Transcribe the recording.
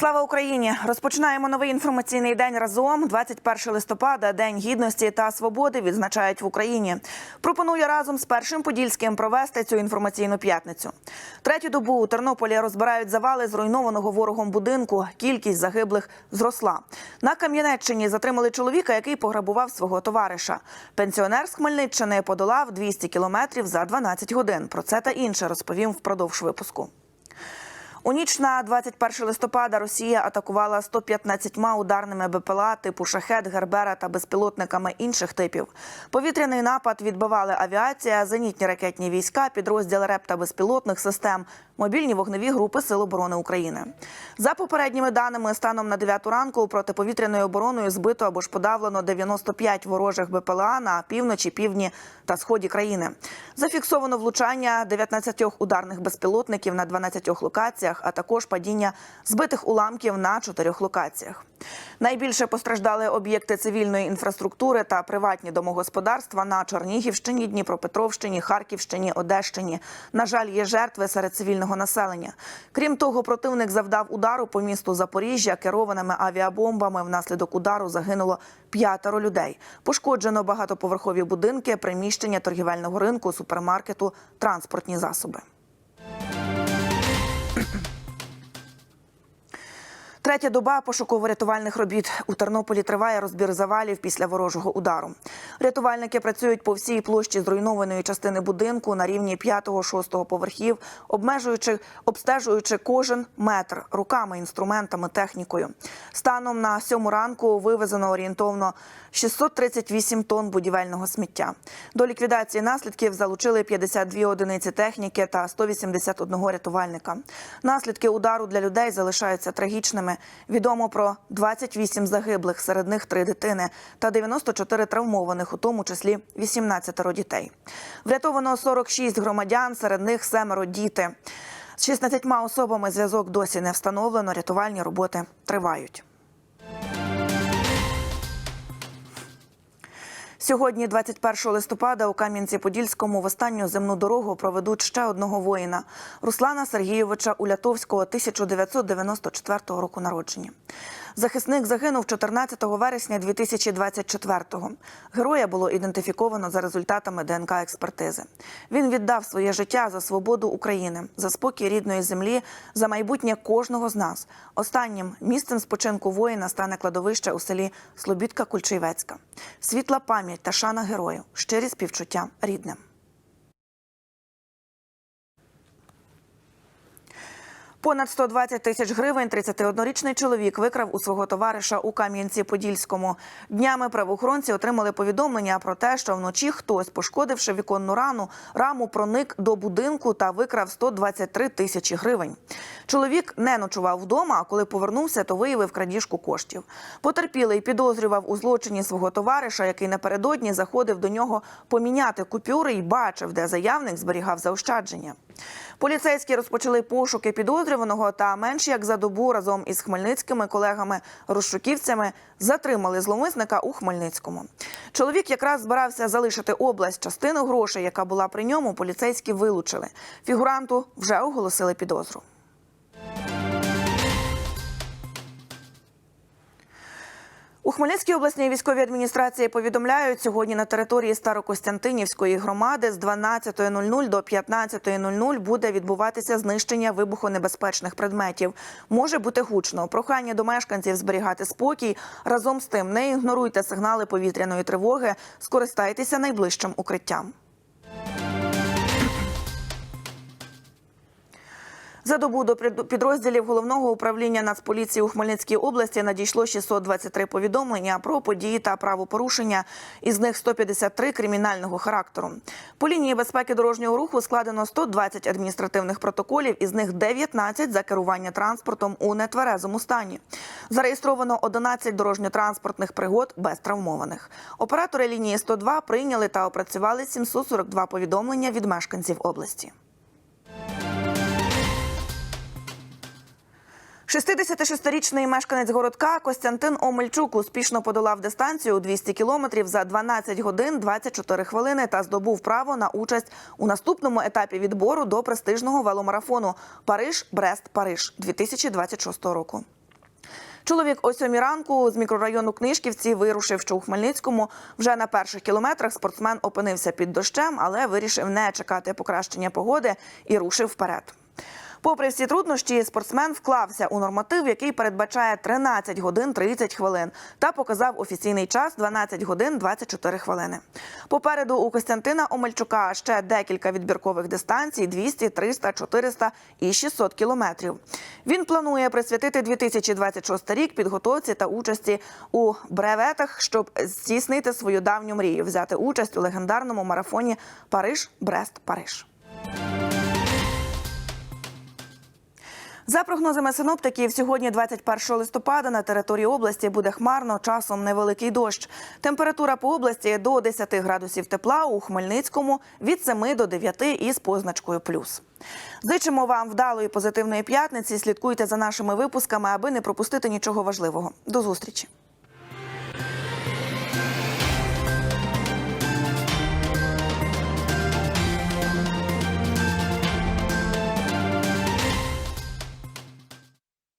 Слава Україні! Розпочинаємо новий інформаційний день разом. 21 листопада, День гідності та свободи відзначають в Україні. Пропоную разом з першим подільським провести цю інформаційну п'ятницю. Третю добу у Тернополі розбирають завали зруйнованого ворогом будинку. Кількість загиблих зросла. На Кам'янеччині затримали чоловіка, який пограбував свого товариша. Пенсіонер з Хмельниччини подолав 200 кілометрів за 12 годин. Про це та інше розповім впродовж випуску. У ніч на 21 листопада Росія атакувала 115 ударними БПЛА типу шахет, гербера та безпілотниками інших типів. Повітряний напад відбивали авіація, зенітні ракетні війська, підрозділи РЕП та безпілотних систем, мобільні вогневі групи Сил оборони України. За попередніми даними, станом на 9 ранку протиповітряною обороною збито або ж подавлено 95 ворожих БПЛА на півночі, півдні та сході країни. Зафіксовано влучання 19 ударних безпілотників на 12 локаціях, а також падіння збитих уламків на чотирьох локаціях. Найбільше постраждали об'єкти цивільної інфраструктури та приватні домогосподарства на Чернігівщині, Дніпропетровщині, Харківщині, Одещині. На жаль, є жертви серед цивільного населення. Крім того, противник завдав удару по місту Запоріжжя керованими авіабомбами. Внаслідок удару загинуло п'ятеро людей. Пошкоджено багатоповерхові будинки, приміщення торгівельного ринку, супермаркету, транспортні засоби. Mm-hmm. Третя доба пошуково-рятувальних робіт у Тернополі триває розбір завалів після ворожого удару. Рятувальники працюють по всій площі зруйнованої частини будинку на рівні 5-6 поверхів, обмежуючи обстежуючи кожен метр руками, інструментами, технікою. Станом на сьому ранку вивезено орієнтовно 638 тонн будівельного сміття. До ліквідації наслідків залучили 52 одиниці техніки та 181 рятувальника. Наслідки удару для людей залишаються трагічними. Відомо про 28 загиблих, серед них три дитини, та 94 травмованих, у тому числі 18 дітей. Врятовано 46 громадян, серед них семеро діти. З 16 особами зв'язок досі не встановлено. Рятувальні роботи тривають. Сьогодні, 21 листопада, у Кам'янці-Подільському в останню земну дорогу проведуть ще одного воїна Руслана Сергійовича Улятовського, 1994 року народження. Захисник загинув 14 вересня 2024-го. Героя було ідентифіковано за результатами ДНК експертизи. Він віддав своє життя за свободу України, за спокій рідної землі, за майбутнє кожного з нас. Останнім місцем спочинку воїна стане кладовище у селі Слобідка Кульчиєвецька. Світла пам'ять та шана герою, щирі співчуття рідним. Понад 120 тисяч гривень 31-річний чоловік викрав у свого товариша у Кам'янці-Подільському. Днями правоохоронці отримали повідомлення про те, що вночі хтось, пошкодивши віконну рану, раму проник до будинку та викрав 123 тисячі гривень. Чоловік не ночував вдома, а коли повернувся, то виявив крадіжку коштів. Потерпілий підозрював у злочині свого товариша, який напередодні заходив до нього поміняти купюри і бачив, де заявник зберігав заощадження. Поліцейські розпочали пошуки підозрюваного та менш як за добу разом із хмельницькими колегами розшуківцями затримали зловмисника у Хмельницькому. Чоловік якраз збирався залишити область. Частину грошей, яка була при ньому, поліцейські вилучили. Фігуранту вже оголосили підозру. Хмельницькій обласній військовій адміністрації повідомляють, сьогодні на території Старокостянтинівської громади з 12.00 до 15.00 буде відбуватися знищення вибухонебезпечних предметів. Може бути гучно. Прохання до мешканців зберігати спокій. Разом з тим не ігноруйте сигнали повітряної тривоги, скористайтеся найближчим укриттям. За добу до підрозділів головного управління Нацполіції у Хмельницькій області надійшло 623 повідомлення про події та правопорушення. Із них 153 кримінального характеру. По лінії безпеки дорожнього руху складено 120 адміністративних протоколів, із них 19 за керування транспортом у нетверезому стані. Зареєстровано 11 дорожньо-транспортних пригод без травмованих. Оператори лінії 102 прийняли та опрацювали 742 повідомлення від мешканців області. 66-річний мешканець городка Костянтин Омельчук успішно подолав дистанцію у 200 кілометрів за 12 годин 24 хвилини та здобув право на участь у наступному етапі відбору до престижного веломарафону Париж Брест Париж 2026 року. Чоловік о сьомій ранку з мікрорайону Книжківці вирушив, що у Хмельницькому вже на перших кілометрах спортсмен опинився під дощем, але вирішив не чекати покращення погоди і рушив вперед. Попри всі труднощі, спортсмен вклався у норматив, який передбачає 13 годин 30 хвилин, та показав офіційний час 12 годин 24 хвилини. Попереду у Костянтина Омельчука ще декілька відбіркових дистанцій: 200, 300, 400 і 600 кілометрів. Він планує присвятити 2026 рік підготовці та участі у бреветах, щоб здійснити свою давню мрію взяти участь у легендарному марафоні Париж, Брест, Париж. За прогнозами синоптиків, сьогодні, 21 листопада, на території області буде хмарно, часом невеликий дощ. Температура по області до 10 градусів тепла, у Хмельницькому від 7 до 9 із позначкою плюс. Зичимо вам вдалої позитивної п'ятниці. Слідкуйте за нашими випусками, аби не пропустити нічого важливого. До зустрічі.